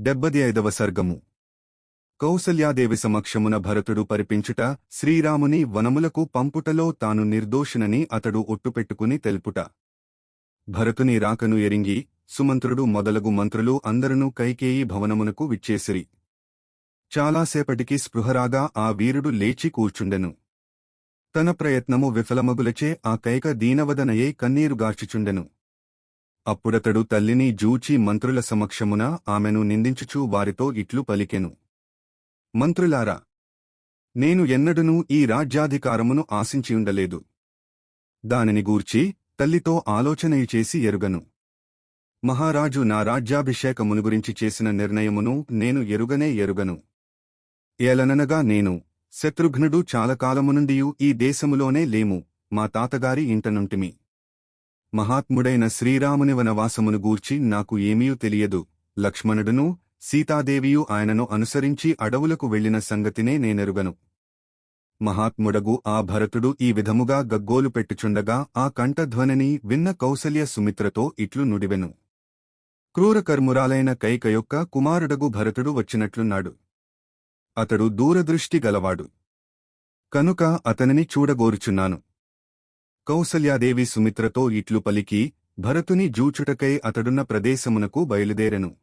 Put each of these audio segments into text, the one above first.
డెబ్బది ఐదవ సర్గము. కౌసల్యాదేవి సమక్షమున భరతుడు పరిపించుట శ్రీరాముని వనములకు పంపుటలో తాను నిర్దోషునని అతడు ఒట్టుపెట్టుకుని తెలుపుట. భరతుని రాకను ఎరింగి సుమంత్రుడు మొదలగు మంత్రులు అందరునూ కైకేయి భవనమునకు విచ్చేసిరి. చాలాసేపటికి స్పృహరాగా ఆ వీరుడు లేచి కూర్చుండెను. తన ప్రయత్నము విఫలమగులచే ఆ కైక దీనవదనయే కన్నీరుగార్చుచుండెను అప్పుడతడు తల్లిని జూచి మంత్రుల సమక్షమున ఆమెను నిందించుచూ వారితో ఇట్లు పలికెను. మంత్రులారా నేను ఎన్నడనూ ఈ రాజ్యాధికారమును ఆశించియుండలేదు. దానిని గూర్చి తల్లితో ఆలోచనయు చేసి ఎరుగను. మహారాజు నా రాజ్యాభిషేకమును గురించి చేసిన నిర్ణయమును నేను ఎరుగనే ఎరుగను. ఏలననగా నేను శత్రుఘ్నుడు చాలకాలమునుండియు ఈ దేశములోనే లేము మా తాతగారి ఇంటనుంటిమి మహాత్ముడైన శ్రీరాముని వనవాసమును గూర్చి నాకు ఏమీయూ తెలియదు. లక్ష్మణుడును సీతాదేవియు ఆయనను అనుసరించి అడవులకు వెళ్ళిన సంగతినే నేనెరుగను. మహాత్ముడగు ఆ భరతుడు ఈ విధముగా గగ్గోలు పెట్టుచుండగా ఆ కంఠధ్వనిని విన్న కౌసల్య సుమిత్రతో ఇట్లు నుడివెను. క్రూరకర్మురాలైన కైక యొక్క కుమారుడగు భరతుడు వచ్చినట్లున్నాడు. అతడు దూరదృష్టి గలవాడు. కనుక అతనిని చూడగోరుచున్నాను. కౌసల్యాదేవి సుమిత్రతో ఇట్లు పలికి భరతుని జూచుటకై అతడున్న ప్రదేశమునకు బయలుదేరెను.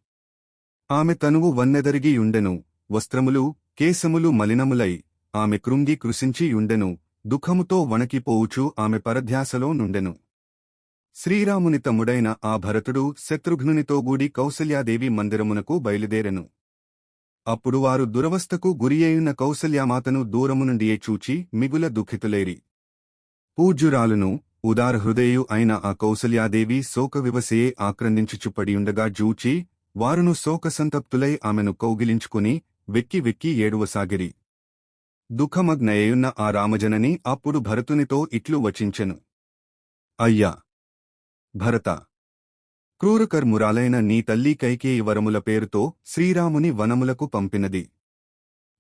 ఆమె తనువు వన్నెదరిగియుండెను వస్త్రములు కేశములు మలినములై ఆమె కృంగి కృశించి యుండెను. దుఃఖముతో వణకిపోవుచు ఆమె పరధ్యాసలో నుండెను. శ్రీరాముని తమ్ముడైన ఆ భరతుడు శత్రుఘ్నునితో గూడి కౌసల్యాదేవి మందిరమునకు బయలుదేరెను. అప్పుడు వారు దురవస్థకు గురియయున్న కౌసల్యామాతను దూరము నుండియే చూచి మిగుల దుఃఖితులేరి. పూజ్యురాలును ఉదారహృదయు అయిన ఆ కౌసల్యాదేవి శోకవివసయే ఆక్రందించుచుపడియుండగా జూచి వారును శోకసంతప్తులై ఆమెను కౌగిలించుకుని వెక్కి వెక్కి ఏడువసాగిరి. దుఃఖమగ్నయ్యున్న ఆ రామజనని అప్పుడు భరతునితో ఇట్లు వచించెను. అయ్యా! భరత! క్రూరకర్మురాలైన నీ తల్లి కైకేయి వరముల పేరుతో శ్రీరాముని వనములకు పంపినది.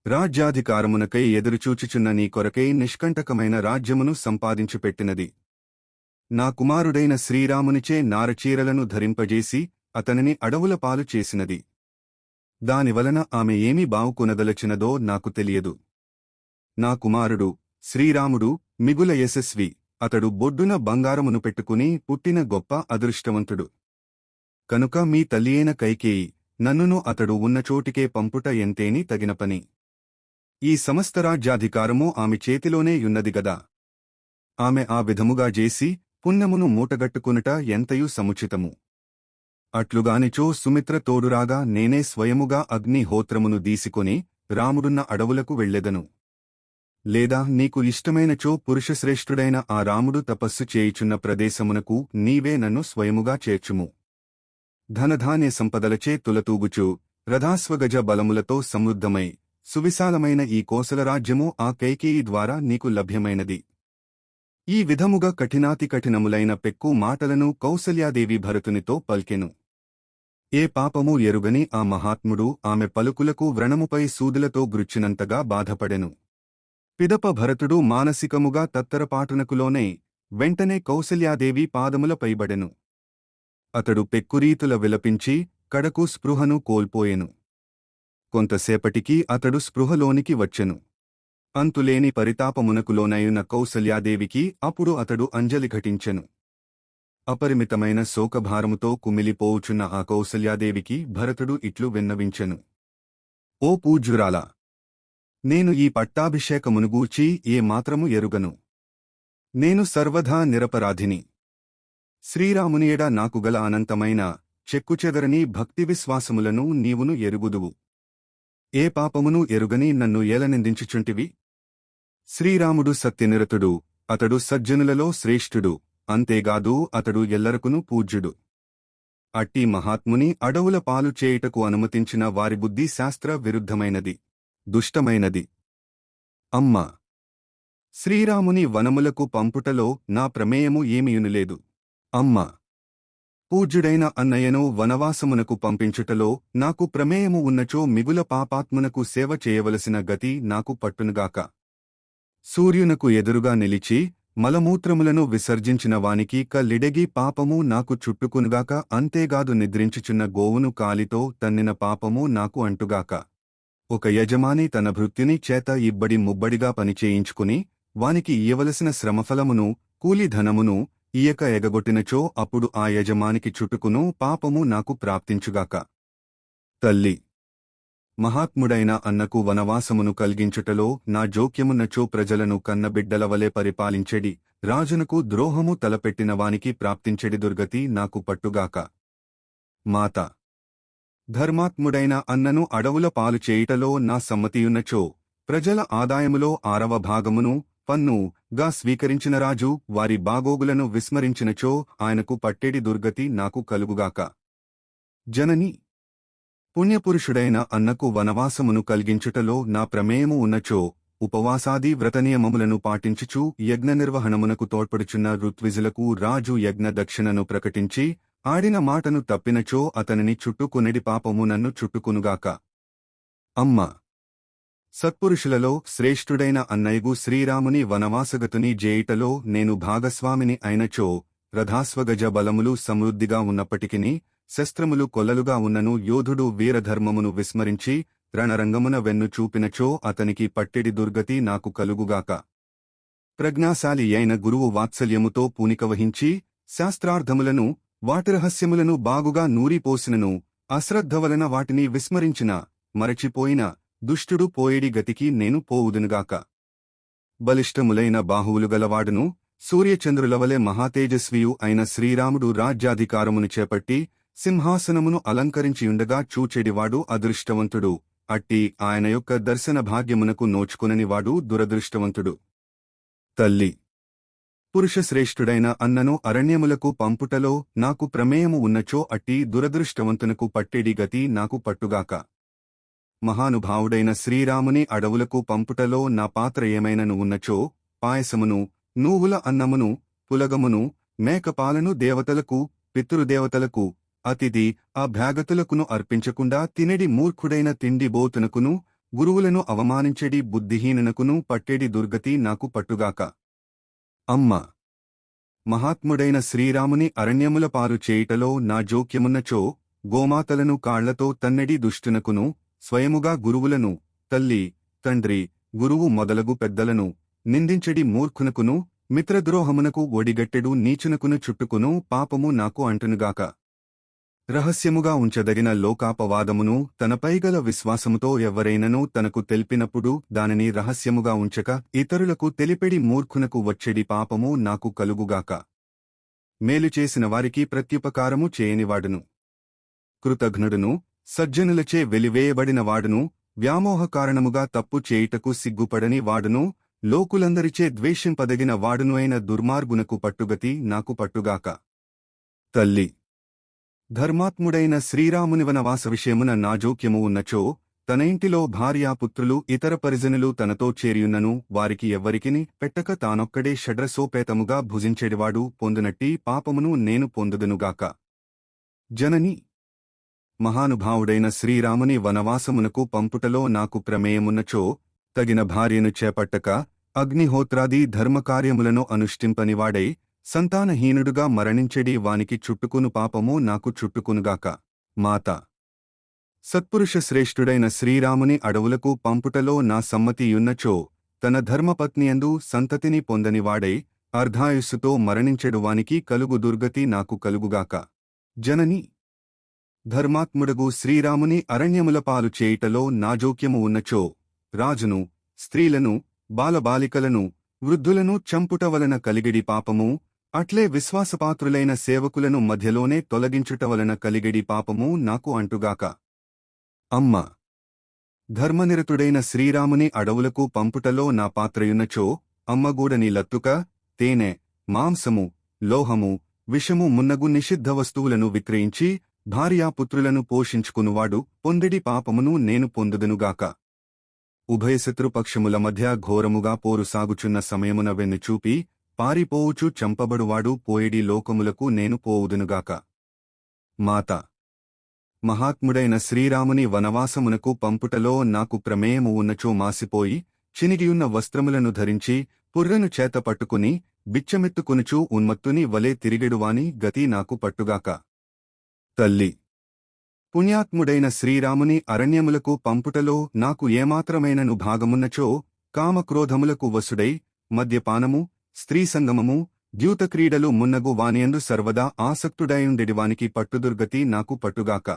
రాజ్యాధికారమునకై ఎదురుచూచుచున్న నీ కొరకై నిష్కంటకమైన రాజ్యమును సంపాదించుపెట్టినది. నా కుమారుడైన శ్రీరామునిచే నారచీరలను ధరింపజేసి అతనిని అడవుల పాలు చేసినది. దానివలన ఆమె ఏమి బావుకొనదలచినదో నాకు తెలియదు. నా కుమారుడు శ్రీరాముడు మిగుల యశస్వి అతడు బొడ్డున బంగారమును పెట్టుకుని పుట్టిన గొప్ప అదృష్టవంతుడు. కనుక మీ తల్లియైన కైకేయి నన్నును అతడు ఉన్న చోటికే పంపుట ఎంతేని తగిన పని. ఈ సమస్త రాజ్యాధికారము ఆమె చేతిలోనే యున్నది గదా. ఆమె ఆ విధముగా చేసి పుణ్యమును మూటగట్టుకునుట ఎంతయు సముచితము. అట్లుగానిచో సుమిత్ర తోడురాగా నేనే స్వయముగా అగ్నిహోత్రమును దీసికొని రాముడున్న అడవులకు వెళ్ళెదను. లేదా నీకు ఇష్టమైనచో పురుషశ్రేష్ఠుడైన ఆ రాముడు తపస్సు చేయుచున్న ప్రదేశమునకు నీవే నన్ను స్వయముగా చేర్చుము. ధనధాన్య సంపదలచే తులతూగుచు రథాస్వగజ బలములతో సమృద్ధమై సువిశాలమైన ఈ కోసలరాజ్యము ఆ కైకేయి ద్వారా నీకు లభ్యమైనది. ఈ విధముగా కఠినాతి కఠినములైన పెక్కు మాటలను కౌసల్యాదేవి భరతునితో పల్కెను. ఏ పాపము ఎరుగని ఆ మహాత్ముడు ఆమె పలుకులకు వ్రణముపై సూదులతో గృచ్చినంతగా బాధపడెను. పిదప భరతుడు మానసికముగా తత్తరపాటునకులోనే వెంటనే కౌసల్యాదేవి పాదముల పైబడెను. అతడు పెక్కురీతుల విలపించి కడకు స్పృహను కోల్పోయెను. కొంతసేపటికి అతడు స్పృహలోనికి వచ్చెను. అంతులేని పరితాపమునకులోనయున్న కౌసల్యాదేవికి అప్పుడు అతడు అంజలి ఘటించెను. అపరిమితమైన శోకభారముతో కుమిలిపోవుచున్న ఆ కౌసల్యాదేవికి భరతుడు ఇట్లు విన్నవించెను. ఓ పూజ్యురాలా! నేను ఈ పట్టాభిషేకమునుగూర్చి ఏ మాత్రము ఎరుగను. నేను సర్వధా నిరపరాధిని. శ్రీరామునియడ నాకు గల అనంతమైన చెక్కుచెదరని భక్తివిశ్వాసములను నీవును ఎరుగుదువు. ఏ పాపమును ఎరుగని నన్ను ఏలనిందించుచుంటివి? శ్రీరాముడు సత్యనిరతుడు అతడు సజ్జనులలో శ్రేష్ఠుడు అంతేగాదు అతడు ఎల్లరకును పూజ్యుడు. అట్టి మహాత్ముని అడవుల పాలు చేయుటకు అనుమతించిన వారి బుద్ధి శాస్త్ర విరుద్ధమైనది దుష్టమైనది. అమ్మ! శ్రీరాముని వనములకు పంపుటలో నా ప్రమేయము ఏమియునులేదు. అమ్మ! పూజ్యుడైన అన్నయ్యను వనవాసమునకు పంపించుటలో నాకు ప్రమేయము ఉన్నచో మిగుల పాపాత్మునకు సేవ చేయవలసిన గతి నాకు పట్టునుగాక. సూర్యునకు ఎదురుగా నిలిచి మలమూత్రములను విసర్జించిన వానికి కల్లిడగి పాపము నాకు చుట్టుకునుగాక అంతేగాదు నిద్రించుచున్న గోవును కాలితో తన్నిన పాపము నాకు అంటుగాక. ఒక యజమాని తన భృత్యుని చేత ఇబ్బడి ముబ్బడిగా పనిచేయించుకుని వానికి ఇయ్యవలసిన శ్రమఫలమును కూలిధనమును ఈయక ఎగగొట్టినచో అప్పుడు ఆ యజమానికి చుట్టుకును పాపము నాకు ప్రాప్తించుగాక. తల్లి! మహాత్ముడైన అన్నకు వనవాసమును కలిగించుటలో నా జోక్యమున్నచో ప్రజలను కన్నబిడ్డలవలే పరిపాలించెడి రాజునకు ద్రోహము తలపెట్టిన వానికి ప్రాప్తించెడి దుర్గతి నాకు పట్టుగాక. మాత! ధర్మాత్ముడైన అన్నను అడవుల పాలు చేయుటలో నా సమ్మతియున్నచో ప్రజల ఆదాయములో ఆరవ భాగమును పన్ను గా స్వీకరించిన రాజు వారి బాగోగులను విస్మరించినచో ఆయనకు పట్టేడి దుర్గతి నాకు కలుగుగాక. జనని! పుణ్యపురుషుడైన అన్నకు వనవాసమును కలిగించుటలో నా ప్రమేయము ఉన్నచో ఉపవాసాది వ్రతనియమములను పాటించుచు యజ్ఞ నిర్వహణమునకు తోడ్పడుచున్న ఋత్విజులకు రాజు యజ్ఞ దక్షిణను ప్రకటించి ఆడిన మాటను తప్పినచో అతనిని చుట్టుకునెడి పాపము నన్ను చుట్టుకునుగాక. అమ్మ! సత్పురుషులలో శ్రేష్ఠుడైన అన్నయ్యగు శ్రీరాముని వనవాసగతుని జేయిటలో నేను భాగస్వామిని అయినచో రథాస్వగజ బలములు సమృద్ధిగా ఉన్నప్పటికిని శస్త్రములు కొల్లలుగా ఉన్నను యోధుడు వీరధర్మమును విస్మరించి రణరంగమున వెన్ను చూపినచో అతనికి పట్టెడి దుర్గతి నాకు కలుగుగాక. ప్రజ్ఞాశాలి అయిన గురువు వాత్సల్యముతో పూనిక వహించి శాస్త్రార్థములను వాటి రహస్యములను బాగుగా నూరిపోసినను అశ్రద్ధ వలన వాటిని విస్మరించిన మరచిపోయిన దుష్టుడు పోయేడి గతికి నేను పోవుదునుగాక. బలిష్టములైన బాహువులు గలవాడును సూర్యచంద్రులవలే మహాతేజస్వియు అయిన శ్రీరాముడు రాజ్యాధికారమును చేపట్టి సింహాసనమును అలంకరించియుండగా చూచెడివాడు అదృష్టవంతుడు. అట్టి ఆయన యొక్క దర్శన భాగ్యమునకు నోచుకుననివాడు దురదృష్టవంతుడు. తల్లి! పురుషశ్రేష్ఠుడైన అన్నను అరణ్యములకు పంపుటలో నాకు ప్రమేయము ఉన్నచో అట్టి దురదృష్టవంతునకు పట్టేడి గతి నాకు పట్టుగాక. మహానుభావుడైన శ్రీరాముని అడవులకు పంపుటలో నా పాత్ర ఏమైనను ఉన్నచో పాయసమును నూవుల అన్నమును పులగమును మేకపాలను దేవతలకు పితృదేవతలకు అతిథి ఆ భ్యాగతులకును అర్పించకుండా తినడి మూర్ఖుడైన తిండి బోతునకును గురువులను అవమానించెడి బుద్ధిహీననకును పట్టేడి దుర్గతి నాకు పట్టుగాక. అమ్మ! మహాత్ముడైన శ్రీరాముని అరణ్యముల పాలు చేయుటలో నా జోక్యమున్నచో గోమాతలను కాళ్ళతో తన్నెడి దుష్టునకును స్వయముగా గురువులను తల్లి తండ్రి గురువు మొదలగు పెద్దలను నిందించెడి మూర్ఖునకును మిత్రద్రోహమునకు ఒడిగట్టెడు నీచునకును చుట్టుకును పాపము నాకు అంటునుగాక. రహస్యముగా ఉంచదగిన లోకాపవాదమును తనపైగల విశ్వాసముతో ఎవ్వరైనను తనకు తెలిపినప్పుడు దానిని రహస్యముగా ఉంచక ఇతరులకు తెలిపెడి మూర్ఖునకు వచ్చెడి పాపము నాకు కలుగుగాక. మేలు చేసిన వారికి ప్రత్యుపకారము చేయనివాడును. కృతఘ్నుడును సజ్జనులచే వెలివేయబడిన వాడును వ్యామోహ కారణముగా తప్పు చేయుటకు సిగ్గుపడని వాడును లోకులందరిచే ద్వేషింపదగిన వాడును అయిన దుర్మార్గునకు పట్టుగతి నాకు పట్టుగాక. తల్లి! ధర్మాత్ముడైన శ్రీరాముని వనవాస విషయమున నాజోక్యము ఉన్నచో తన ఇంటిలో భార్యాపుత్రులు ఇతర పరిజనులు తనతో చేరియున్నను వారికి ఎవ్వరికిని పెట్టక తానొక్కడే షడ్రసోపేతముగా భుజించేడివాడు పొందునట్టి పాపమును నేను పొందుదునుగాక. జనని! మహానుభావుడైన శ్రీరాముని వనవాసమునకు పంపుటలో నాకు ప్రమేయమున్నచో తగిన భార్యను చేపట్టక అగ్నిహోత్రాది ధర్మకార్యములను అనుష్ఠింపనివాడై సంతానహీనుడుగా మరణించెడి వానికి చుట్టుకును పాపము నాకు చుట్టుకునుగాక. మాత! సత్పురుష శ్రేష్ఠుడైన శ్రీరాముని అడవులకు పంపుటలో నా సమ్మతియున్నచో తన ధర్మపత్నియందు సంతతిని పొందనివాడై అర్ధాయుస్సుతో మరణించెడు వానికి కలుగు దుర్గతి నాకు కలుగుగాక. జనని ధర్మాత్ముడగు శ్రీరాముని అరణ్యముల పాలు చేయుటలో నాజోక్యము ఉన్నచో రాజును స్త్రీలను బాలబాలికలను వృద్ధులను చంపుట వలన కలిగిడి పాపము అట్లే విశ్వాసపాత్రులైన సేవకులను మధ్యలోనే తొలగించుట వలన కలిగిడి పాపము నాకు అంటుగాక. అమ్మ! ధర్మనిరతుడైన శ్రీరాముని అడవులకు పంపుటలో నా పాత్రయున్నచో అమ్మగూడని లత్తుక తేనె మాంసము లోహము విషము మున్నగు నిషిద్ధ వస్తువులను విక్రయించి భార్యాపుత్రులను పోషించుకునువాడు పొందిడి పాపమును నేను పొందుదునుగాక ఉభయశత్రుపక్షముల మధ్య ఘోరముగా పోరు సాగుచున్న సమయమున వెన్నుచూపి పారిపోవుచు చంపబడువాడు పోయిడి లోకములకు నేను పోవుదునుగాక మాత! మహాత్ముడైన శ్రీరాముని వనవాసమునకు పంపుటలో నాకు ప్రమేయము ఉన్నచో మాసిపోయి చినిగియున్న వస్త్రములను ధరించి పుర్రను చేత పట్టుకుని బిచ్చమెత్తుకొనుచూ ఉన్మత్తుని వలె తిరిగెడువాని గతి నాకు పట్టుగాక. తల్లి! పుణ్యాత్ముడైన శ్రీరాముని అరణ్యములకు పంపుటలో నాకు ఏమాత్రమైనను భాగమున్నచో కామక్రోధములకు వసుడై మద్యపానము స్త్రీ సంగమము ద్యూతక్రీడలు మున్నగు వానియందు సర్వదా ఆసక్తుడైయుండెడివానికి పట్టుదుర్గతి నాకు పట్టుగాక.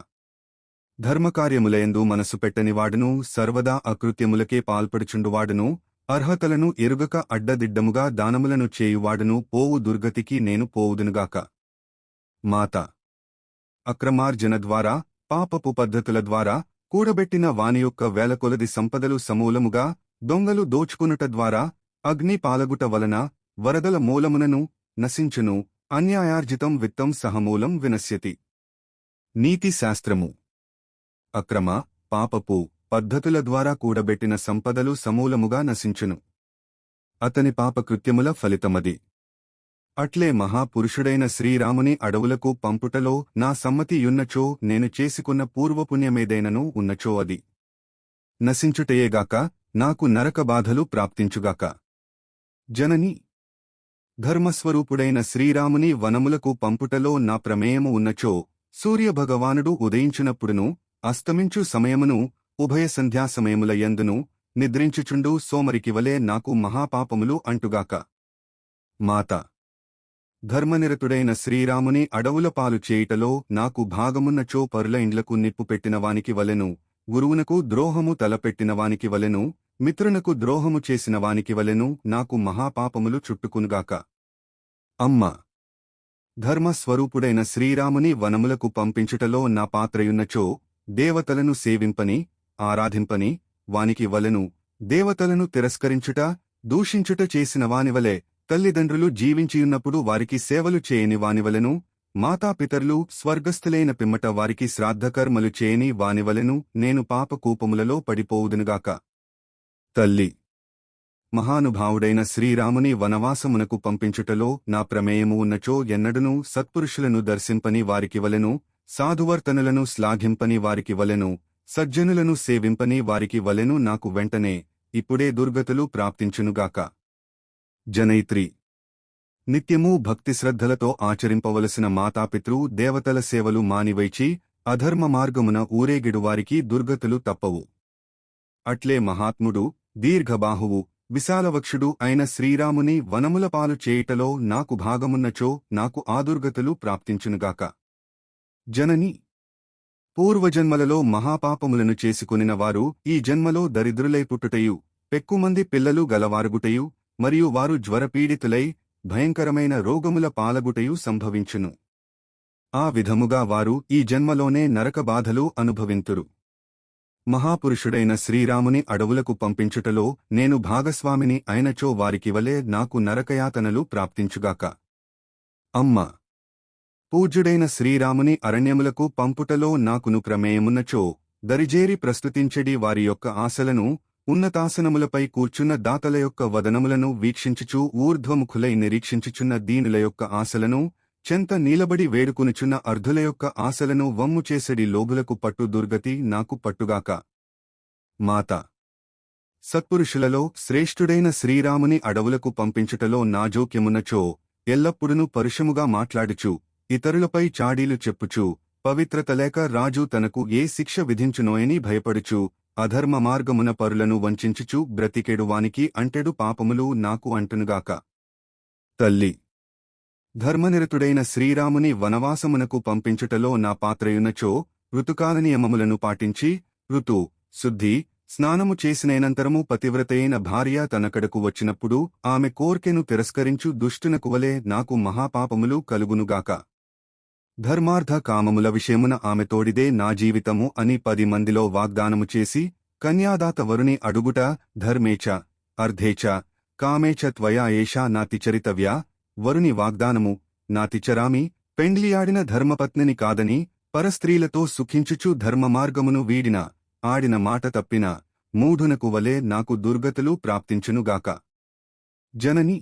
ధర్మకార్యములయందు మనసు పెట్టనివాడును సర్వదా అకృత్యములకే పాల్పడుచుండువాడును అర్హతలను ఎరుగక అడ్డదిడ్డముగా దానములను చేయువాడును పోవు దుర్గతికి నేను పోవుదునుగాక. మాత! అక్రమార్జన ద్వారా పాపపు పద్ధతుల ద్వారా కూడబెట్టిన వాని యొక్క వేలకొలది సంపదలు సమూలముగా దొంగలు దోచుకునుట ద్వారా అగ్ని పాలగుట వలన వరదల మూలమునను నశించును అన్యాయార్జితం విత్తం సహమూలం వినశ్యతి. నీతి శాస్త్రము. అక్రమ పాపపు పద్ధతుల ద్వారా కూడబెట్టిన సంపదలు సమూలముగా నశించును. అతని పాపకృత్యముల ఫలితమది. అట్లే మహాపురుషుడైన శ్రీరాముని అడవులకు పంపుటలో నా సమ్మతియున్నచో నేను చేసుకున్న పూర్వపుణ్యమేదైనను ఉన్నచో అది. నశించుటయేగాక నాకు నరక బాధలు ప్రాప్తించుగాక. జనని ధర్మస్వరూపుడైన శ్రీరాముని వనములకు పంపుటలో నా ప్రమేయము ఉన్నచో సూర్యభగవానుడు ఉదయించినప్పుడును అస్తమించు సమయమును ఉభయ సంధ్యా సమయముల యందును నిద్రించుచుండు సోమరికివలే నాకు మహాపాపములు అంటుగాక. మాత ధర్మనిరతుడైన శ్రీరాముని అడవుల పాలు చేయుటలో నాకు భాగమున్నచో పరుల ఇండ్లకు నిప్పు పెట్టిన వానికి వలెను గురువునకు ద్రోహము తలపెట్టిన వానికి వలెను మిత్రునకు ద్రోహము చేసిన వానికి వలెను నాకు మహాపాపములు చుట్టుకునుగాక. అమ్మ! ధర్మస్వరూపుడైన శ్రీరాముని వనములకు పంపించుటలో నా పాత్రయున్నచో దేవతలను సేవింపని ఆరాధింపని వానికి వలెను దేవతలను తిరస్కరించుట దూషించుట చేసిన వానివలే తల్లిదండ్రులు జీవించియున్నప్పుడు వారికి సేవలు చేయని వానివలను మాతాపితరులు స్వర్గస్థులైన పిమ్మట వారికి శ్రాద్ధకర్మలు చేయని వానివలెను నేను పాపకూపములలో పడిపోవుదునుగాక. తల్లి! మహానుభావుడైన శ్రీరాముని వనవాసమునకు పంపించుటలో నా ప్రమేయము ఉన్నచో ఎన్నడనూ సత్పురుషులను దర్శింపని వారికి వలెను సాధువర్తనులను శ్లాఘింపని వారికి వలెను సజ్జనులను సేవింపని వారికి వలెను నాకు వెంటనే ఇప్పుడే దుర్గతులు ప్రాప్తించునుగాక. జనైత్రి. నిత్యమూ భక్తిశ్రద్ధలతో ఆచరింపవలసిన మాతాపితృ దేవతల సేవలు మానివైచి అధర్మ మార్గమున ఊరేగిడువారికి దుర్గతులు తప్పవు. అట్లే మహాత్ముడు దీర్ఘబాహువు విశాలవక్షుడు అయిన శ్రీరాముని వనములపాలు చేయుటలో నాకు భాగమున్నచో నాకు ఆదుర్గతులు ప్రాప్తించునుగాక. జనని. పూర్వజన్మలలో మహాపాపములను చేసుకునిన వారు ఈ జన్మలో దరిద్రులై పుట్టుటయు పెక్కుమంది పిల్లలు గలవారుగుటయు మరియు వారు జ్వరపీడితులై భయంకరమైన రోగముల పాలగుటయు సంభవించును. ఆ విధముగా వారు ఈ జన్మలోనే నరక బాధలు అనుభవింతురు. మహాపురుషుడైన శ్రీరాముని అడవులకు పంపించుటలో నేను భాగస్వామిని అయినచో వారికివలే నాకు నరకయాతనలు ప్రాప్తించుగాక. అమ్మ! పూజ్యుడైన శ్రీరాముని అరణ్యములకు పంపుటలో నాకును ప్రమేయమున్నచో దరిజేరి ప్రస్తుతించెడి వారి యొక్క ఆశలను ఉన్నతాసనములపై కూర్చున్న దాతల యొక్క వదనములను వీక్షించుచూ ఊర్ధ్వముఖులై నిరీక్షించుచున్న దీనుల యొక్క ఆశలను చెంత నీలబడి వేడుకునుచున్న అర్ధుల యొక్క ఆశలను వమ్ము చేసెడి లోబులకు పట్టు దుర్గతి నాకు పట్టుగాక. మాత! సత్పురుషులలో శ్రేష్ఠుడైన శ్రీరాముని అడవులకు పంపించుటలో నా జోక్యమున్నచో ఎల్లప్పుడునూ పరుషముగా మాట్లాడుచు ఇతరులపై చాడీలు చెప్పుచు పవిత్రత లేక రాజు తనకు ఏ శిక్ష విధించునోయని భయపడుచు అధర్మ మార్గమున పరులను వంచించుచు బ్రతికెడువానికి అంటెడు పాపములు నాకు అంటునుగాక. తల్లి! ధర్మనిరతుడైన శ్రీరాముని వనవాసమునకు పంపించుటలో నా పాత్రయునచో ఋతుకాల నియమములను పాటించి ఋతు శుద్ధి స్నానము చేసినైనంతరము పతివ్రతయైన భార్య తనకడకు వచ్చినప్పుడు ఆమె కోర్కెను తిరస్కరించు దుష్టునకువలే నాకు మహాపాపములు కలుగునుగాక. ధర్మార్థ కామముల విషయమున ఆమె తోడిదే నా జీవితము అని పది మందిలో వాగ్దానము చేసి కన్యాదాత వరుని అడుగుట ధర్మేచ అర్ధేచ కామేచ త్వయా ఏషా నాతిచరితవ్యా వరుని వాగ్దానము నాతిచరామి పెండ్లియాడిన ధర్మపత్నిని కాదని పరస్త్రీలతో సుఖించుచు ధర్మమార్గమును వీడిన ఆడిన మాట తప్పిన మూఢునకు వలె నాకు దుర్గతులు ప్రాప్తించునుగాక జనని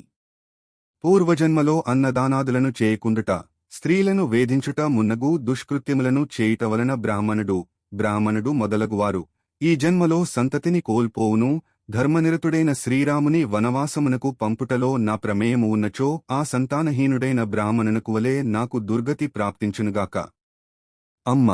పూర్వజన్మలో అన్నదానాదులను చేయకుండుట స్త్రీలను వేధించుట మున్నగు దుష్కృత్యములను చేయుట వలన బ్రాహ్మణుడు బ్రాహ్మణుడు మొదలగువారు. ఈ జన్మలో సంతతిని కోల్పోవును ధర్మనిరతుడైన శ్రీరాముని వనవాసమునకు పంపుటలో నా ప్రమేయము ఉన్నచో ఆ సంతానహీనుడైన బ్రాహ్మణునకు వలె నాకు దుర్గతి ప్రాప్తించునుగాక. అమ్మ!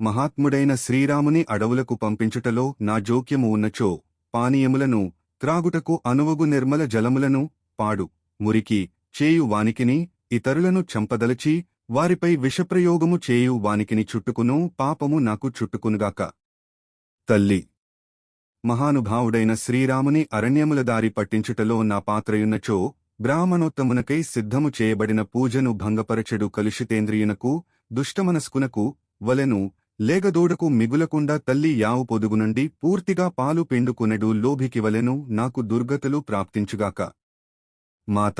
మహాత్ముడైన శ్రీరాముని అడవులకు పంపించుటలో నా జోక్యము ఉన్నచో పానీయములను త్రాగుటకు అనువగు నిర్మల జలములను పాడు మురికి చేయు వానికిని ఇతరులను చంపదలచి వారిపై విషప్రయోగము చేయు వానికిని చుట్టుకును పాపము నాకు చుట్టుకునుగాక. తల్లి! మహానుభావుడైన శ్రీరాముని అరణ్యముల దారి పట్టించుటలో నా పాత్రయున్నచో బ్రాహ్మణోత్తమునకై సిద్ధము చేయబడిన పూజను భంగపరచెడు కలుషితేంద్రియునకు దుష్టమనస్కునకు వలెను లేగదోడకు మిగులకుండా తల్లి యావు పొదుగునుండి పూర్తిగా పాలు పిండుకునెడు లోభికి వలెను నాకు దుర్గతులు ప్రాప్తించుగాక. మాత!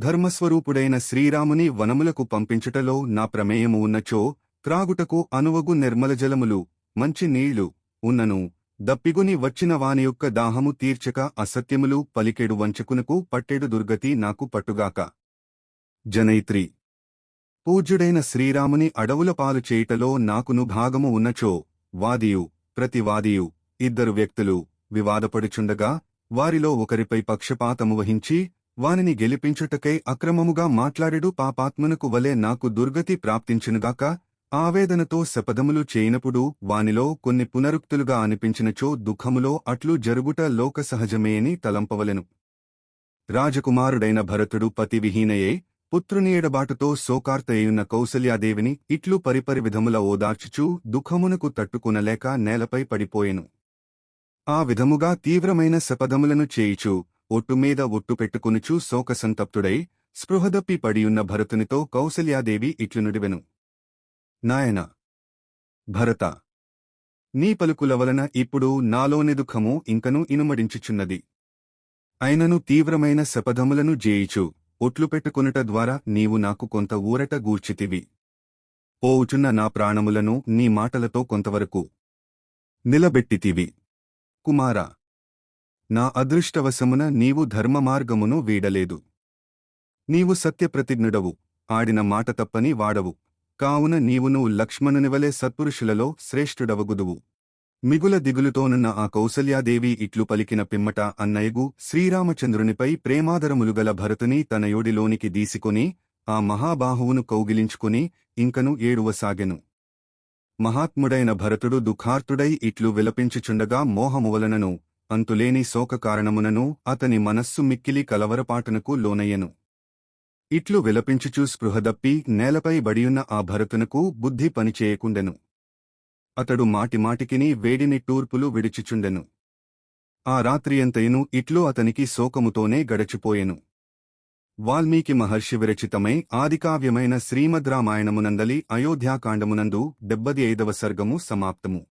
ధర్మస్వరూపుడైన శ్రీరాముని వనములకు పంపించుటలో నా ప్రమేయము ఉన్నచో త్రాగుటకు అనువగు నిర్మలజలములు మంచి నీళ్ళు ఉన్నను. దప్పిగుని వచ్చిన వాని యొక్క దాహము తీర్చక అసత్యములు పలికెడు వంచకునకు పట్టెడు దుర్గతి నాకు పట్టుగాక. జనైత్రి! పూజ్యుడైన శ్రీరాముని అడవుల పాలు చేయుటలో నాకును భాగము ఉన్నచో వాదియు ప్రతివాదియు ఇద్దరు వ్యక్తులు వివాదపడుచుండగా వారిలో ఒకరిపై పక్షపాతము వహించి వానిని గెలిపించుటకై అక్రమముగా మాట్లాడెడు పాపాత్మనకు వలె నాకు దుర్గతి ప్రాప్తించునుగాక. ఆవేదనతో శపథములు చేయనప్పుడు వానిలో కొన్ని పునరుక్తులుగా అనిపించినచో దుఃఖములో అట్లు జరుగుట లోక సహజమేని తలంపవలెను. రాజకుమారుడైన భరతుడు పతివిహీనయే పుత్రుని ఎడబాటుతో శోకార్తయ్యున్న కౌసల్యాదేవిని ఇట్లు పరిపరి విధముల ఓదార్చుచూ దుఃఖమునకు తట్టుకునలేక నేలపై పడిపోయెను. ఆ విధముగా తీవ్రమైన శపథములను చేయిచూ ఒట్టుమీద ఒట్టు పెట్టుకునుచూ శోకసంతప్తుడై స్పృహదప్పి పడియున్న భరతునితో కౌసల్యాదేవి ఇట్లు నుడివెను నాయన! భరత! నీ పలుకుల వలన ఇప్పుడు నాలోని దుఃఖము ఇంకను ఇనుమడించుచున్నది. అయినను తీవ్రమైన శపథములను జేయిచు. ఒట్లు పెట్టుకునుట ద్వారా నీవు నాకు కొంత ఊరట గూర్చితివి. పోవుచున్న నా ప్రాణములను నీ మాటలతో కొంతవరకు నిలబెట్టితివి. కుమారా! నా అదృష్టవశమున నీవు ధర్మమార్గమును వీడలేదు. నీవు సత్యప్రతిజ్ఞుడవు. ఆడిన మాట తప్పని వాడవు. కావున నీవును లక్ష్మణునివలే సత్పురుషులలో శ్రేష్ఠుడవగుదువు. మిగుల దిగులుతోనున్న ఆ కౌసల్యాదేవి ఇట్లు పలికిన పిమ్మట అన్నయ్యగు శ్రీరామచంద్రునిపై ప్రేమాదరములుగల భరతుని తన యోడిలోనికి ఆ మహాబాహువును కౌగిలించుకుని ఇంకను ఏడువసాగెను. మహాత్ముడైన భరతుడు దుఃఖార్తుడై ఇట్లు విలపించుచుండగా మోహమువలనను అంతులేని శోక కారణమునను అతని మనస్సు మిక్కిలి కలవరపాటునకు లోనయ్యెను. ఇట్లు విలపించుచూ స్పృహదప్పి నేలపై బడియున్న ఆ భరతునకు బుద్ధి పనిచేయకుండెను. అతడు మాటిమాటికిని వేడిని టూర్పులు విడిచిచుండెను. ఆ రాత్రియంతయును ఇట్లు అతనికి శోకముతోనే గడచిపోయెను. వాల్మీకి మహర్షి విరచితమై ఆదికావ్యమైన శ్రీమద్ రామాయణమునందలి అయోధ్యాకాండమునందు డెబ్బది ఐదవ సర్గము సమాప్తము.